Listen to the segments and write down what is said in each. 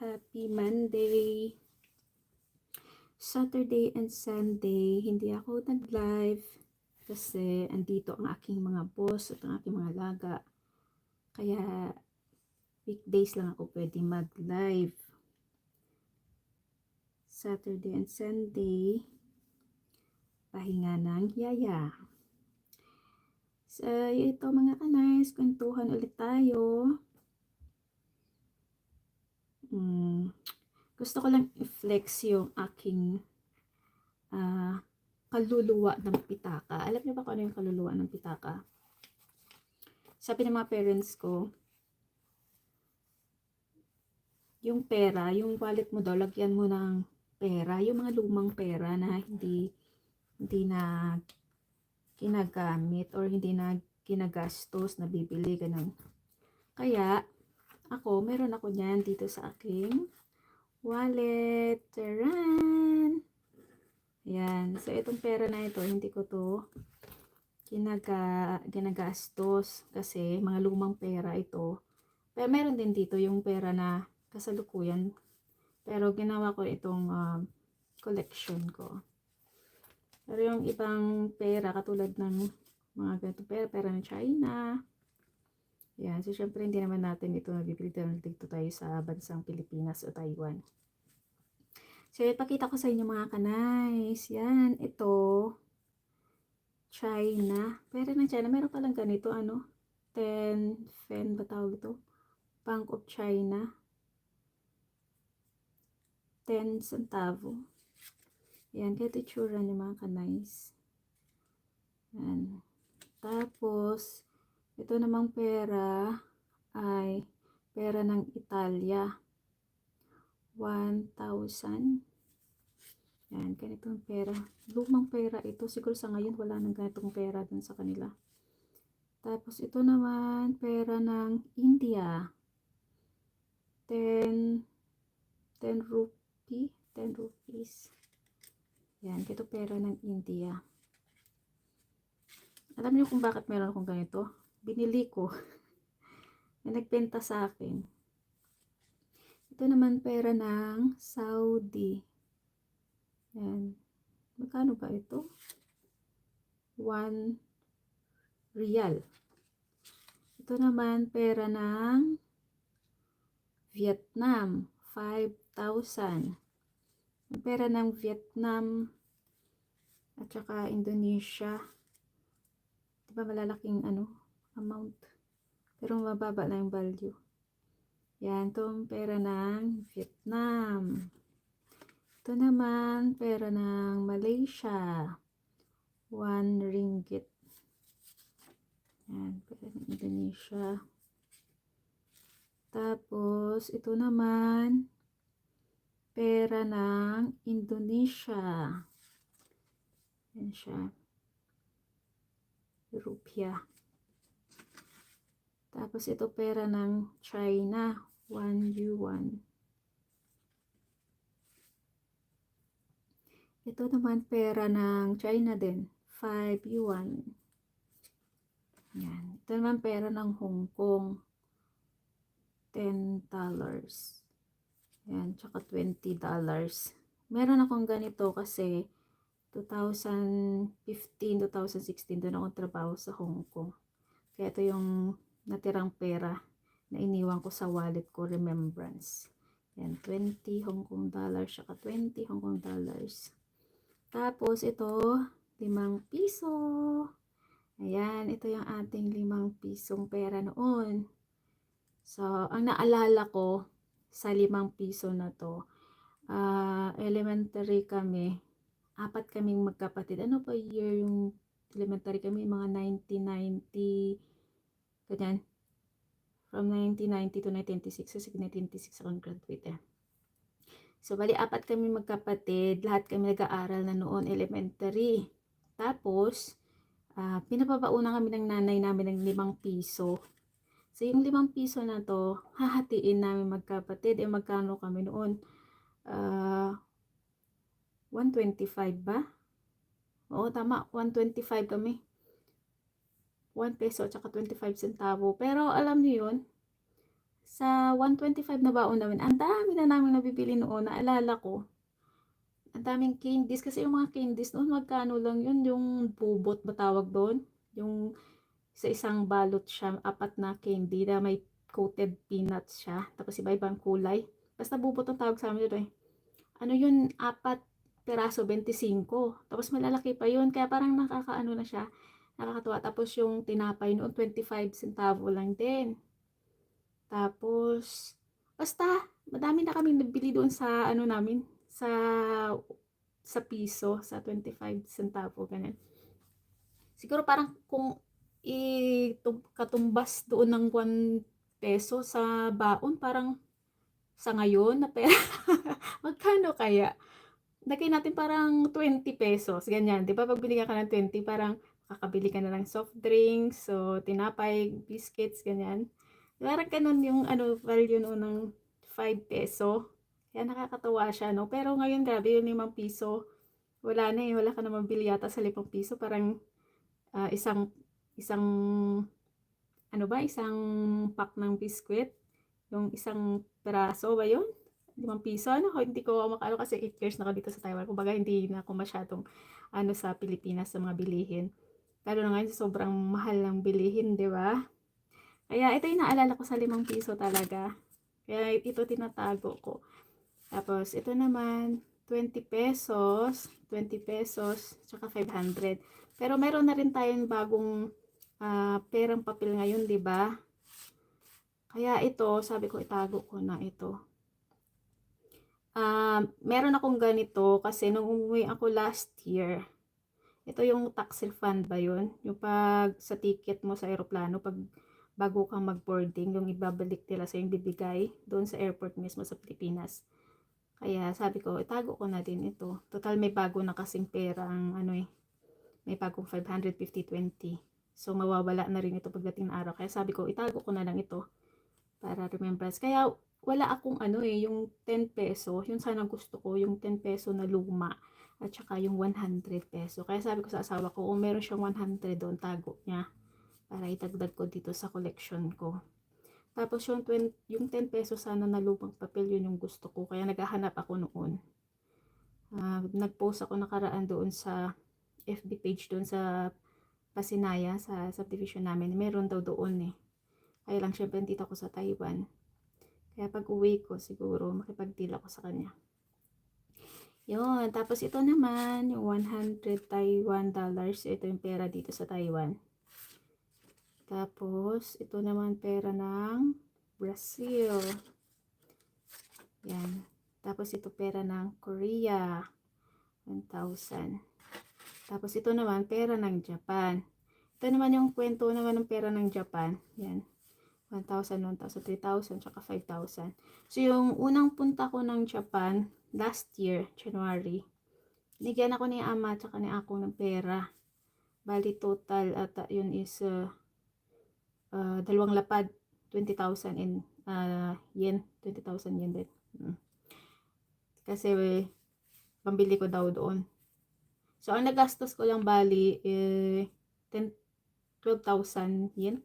Happy Monday! Saturday and Sunday, hindi ako nag-live kasi andito ang aking mga boss at ang aking mga laga. Kaya weekdays lang ako pwede mag-live. Saturday and Sunday, pahinga ng yaya. So, ito mga kanays, kwentuhan ulit tayo. Mm, gusto ko lang i-flex yung aking ah, kaluluwa ng pitaka. Alam niyo ba kung ano yung kaluluwa ng pitaka? Sabi ng mga parents ko, yung pera, yung wallet mo daw, lagyan mo ng pera, yung mga lumang pera na hindi hindi na ginagamit or hindi na ginagastos na bibili ganun. Kaya ako, meron ako niyan dito sa aking wallet. Taran! Yan. So, itong pera na ito, hindi ko to ginaga, ginagastos kasi mga lumang pera ito. Pero meron din dito yung pera na kasalukuyan. Pero ginawa ko itong um, collection ko. Pero yung ibang pera, katulad ng mga ganito pera, pera ng China, yan. So, syempre, hindi naman natin ito nabibili dahil dito tayo sa bansang Pilipinas o Taiwan. So, ipakita ko sa inyo mga kanays. Yan. Ito. China. Pero ng China, meron palang ganito, ano? 10 fen ba tawag ito? Bank of China. 10 centavo. Yan. Kaya ito tsura niya mga kanays. Yan. Tapos, ito namang pera ay pera ng Italia. 1,000. Yan, ganitong pera. Lumang pera ito. Siguro sa ngayon wala nang ganitong pera dun sa kanila. Tapos ito naman, pera ng India. 10 10 rupee, 10 rupees. Yan, ito pera ng India. Alam niyo kung bakit meron akong ganito? Binili ko. na nagbenta sa akin. Ito naman pera ng Saudi. Yan. Magkano ba ito? 1 real. Ito naman pera ng Vietnam. 5,000. Pera ng Vietnam at saka Indonesia. Diba malalaking ano, amount. Pero mababa lang yung value. Yan, itong pera ng Vietnam. Ito naman, pera ng Malaysia. 1 ringgit. Yan, pera ng Indonesia. Tapos, ito naman, pera ng Indonesia. Yan siya. Rupiah. Tapos ito pera ng China, 1 yuan. Ito naman pera ng China din, 5 yuan. Yan. Ito naman pera ng Hong Kong, 10 dollars. Yan, tsaka 20 dollars. Meron akong ganito kasi 2015, 2016 doon ako trabaho sa Hong Kong. Kaya ito yung natirang pera na iniwan ko sa wallet ko, remembrance. Yan, 20 Hong Kong dollars, saka 20 Hong Kong dollars. Tapos, ito, 5 piso. Ayan, ito yung ating 5 pisong pera noon. So, ang naalala ko sa 5 piso na to, uh, elementary kami, apat kaming magkapatid. Ano pa year yung elementary kami? Mga 1990, ganyan. From 1990 to 1996. Kasi 1996 akong graduate. So, bali, apat kami magkapatid. Lahat kami nag-aaral na noon, elementary. Tapos, uh, pinapapauna kami ng nanay namin ng limang piso. So, yung limang piso na to, hahatiin namin magkapatid. Eh, magkano kami noon? Uh, 125 ba? Oo, tama. 125 kami. 1 peso at saka 25 centavo. Pero alam niyo yun, sa 125 na baon namin, ang dami na namin nabibili noon, naalala ko. Ang daming candies, kasi yung mga candies noon, magkano lang yun, yung bubot ba tawag doon? Yung sa isang balot siya, apat na candy na may coated peanuts siya. Tapos iba-ibang kulay. Basta bubot ang tawag sa amin dito eh. Ano yun, apat peraso, 25. Tapos malalaki pa yun, kaya parang nakakaano na siya. Nakakatuwa. Tapos yung tinapay noon, 25 centavo lang din. Tapos, basta, madami na kami nabili doon sa ano namin, sa sa piso, sa 25 centavo, ganun. Siguro parang kung katumbas doon ng 1 peso sa baon, parang sa ngayon na pera, magkano kaya? Lagay natin parang 20 pesos, ganyan. Di ba pag binigyan ka ng 20, parang kakabili ka na ng soft drinks, so tinapay, biscuits, ganyan. Parang ganun yung ano, value noon ng 5 peso. Kaya nakakatawa siya, no? Pero ngayon, grabe yung 5 piso. Wala na eh, wala ka na mabili yata sa 5 piso. Parang ah, isang, isang, ano ba, isang pack ng biscuit. Yung isang peraso ba yun? 5 piso, ano? Hindi ko makalo kasi 8 years na ako dito sa Taiwan. Kumbaga, hindi na ako masyadong ano sa Pilipinas sa mga bilihin. Lalo na ngayon, sobrang mahal ng bilihin, di ba? Kaya ito yung naalala ko sa 5 piso talaga. Kaya ito tinatago ko. Tapos, ito naman, 20 pesos, 20 pesos, tsaka 500. Pero meron na rin tayong bagong ah, perang papel ngayon, di ba? Kaya ito, sabi ko, itago ko na ito. Ah, meron akong ganito kasi nung umuwi ako last year, ito yung tax refund ba yun? Yung pag sa ticket mo sa aeroplano, pag bago kang mag-boarding, yung ibabalik nila sa yung bibigay doon sa airport mismo sa Pilipinas. Kaya sabi ko, itago ko na din ito. Total may bago na kasing pera ang ano eh. May bagong 550-20. So mawawala na rin ito pagdating ng araw. Kaya sabi ko, itago ko na lang ito para remembrance. Kaya wala akong ano eh, yung 10 peso. Yun sana gusto ko, yung 10 peso na luma. At saka yung 100 peso. Kaya sabi ko sa asawa ko, kung meron siyang 100 doon, tago niya. Para itagdag ko dito sa collection ko. Tapos yung, 20, yung 10 peso sana na lumang papel, yun yung gusto ko. Kaya naghahanap ako noon. Uh, nag-post ako nakaraan doon sa FB page doon sa Pasinaya, sa subdivision namin. Meron daw doon eh. Kaya lang syempre dito ako sa Taiwan. Kaya pag uwi ko siguro makipag-deal ako sa kanya. Yun. Tapos ito naman, yung 100 Taiwan dollars. Ito yung pera dito sa Taiwan. Tapos, ito naman pera ng Brazil. Yan. Tapos, ito pera ng Korea. 1,000. Tapos, ito naman pera ng Japan. Ito naman yung kwento naman ng pera ng Japan. Yan. 1,000, 1,000, 3,000, tsaka 5,000. So, yung unang punta ko ng Japan, last year, January, nigyan ako ni ama tsaka ni ako ng pera. Bali, total ata yun is uh, uh, dalawang lapad, 20,000 in uh, yen, 20,000 yen din. Hmm. Kasi, pambili ko daw doon. So, ang nagastos ko lang bali, eh, 10, 12,000 yen.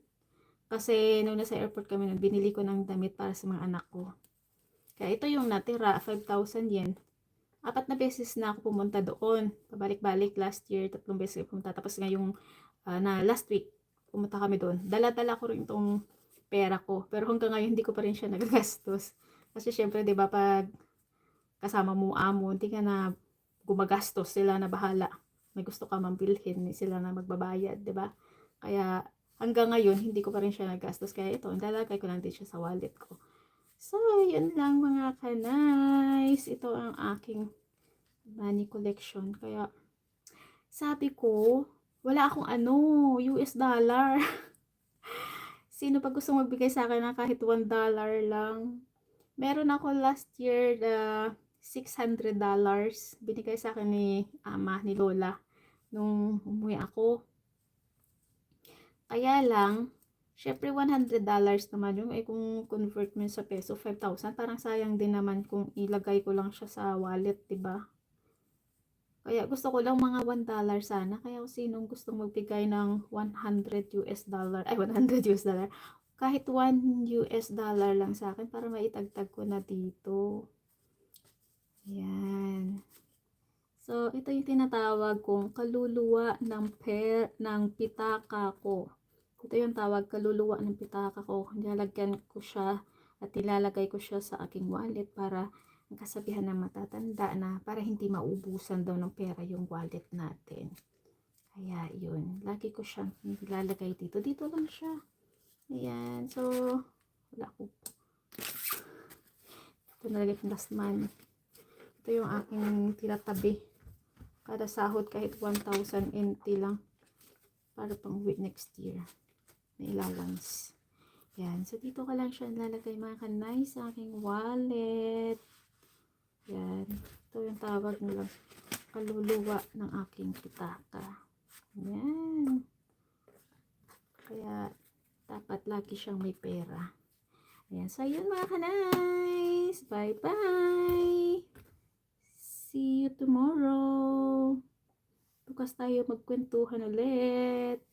Kasi, nung nasa airport kami, nun, binili ko ng damit para sa mga anak ko. Kaya ito yung natira, 5,000 yen. Apat na beses na ako pumunta doon. Pabalik-balik last year, tatlong beses pumunta. Tapos ngayong uh, na last week, pumunta kami doon. Dala-dala ko rin itong pera ko. Pero hanggang ngayon, hindi ko pa rin siya nagagastos. Kasi syempre, di ba, pag kasama mo amo, hindi ka na gumagastos. Sila na bahala. May gusto ka mambilhin, sila na magbabayad, di ba? Kaya hanggang ngayon, hindi ko pa rin siya nagastos. Kaya ito, lalagay ko lang din siya sa wallet ko. So, yun lang mga kanays. Ito ang aking money collection. Kaya, sabi ko, wala akong ano, US dollar. Sino pa gusto magbigay sa akin ng kahit 1 dollar lang? Meron ako last year the 600 dollars. Binigay sa akin ni ama, ni Lola, nung umuwi ako. Kaya lang, syempre 100 dollars naman yung, eh kung convert mo sa peso, 5,000, parang sayang din naman kung ilagay ko lang siya sa wallet, ba? Kaya gusto ko lang mga 1 dollar sana. Kaya kung sinong gustong magbigay ng 100 US dollar, ay 100 US dollar, kahit 1 US dollar lang sa akin para maitagtag ko na dito. Yan. So, ito yung tinatawag kong kaluluwa ng per ng pitaka ko. Ito yung tawag kaluluwa ng pitaka ko. Nilalagyan ko siya at ilalagay ko siya sa aking wallet para ang kasabihan ng matatanda na para hindi maubusan daw ng pera yung wallet natin. Kaya yun, lagi ko siyang nilalagay dito. Dito lang siya. Ayan, so wala ko. Ito nalagay ko last month. Ito yung aking tinatabi. Kada sahod kahit 1,000 NT lang. Para pang week next year. May allowance. Yan. So, dito ka lang siya nilalagay mga kanay sa aking wallet. Yan. Ito yung tawag nilang kaluluwa ng aking pitaka. Yan. Kaya, dapat lagi siyang may pera. Ayan. So, yun mga kanays. Bye-bye. See you tomorrow. Bukas tayo magkwentuhan ulit.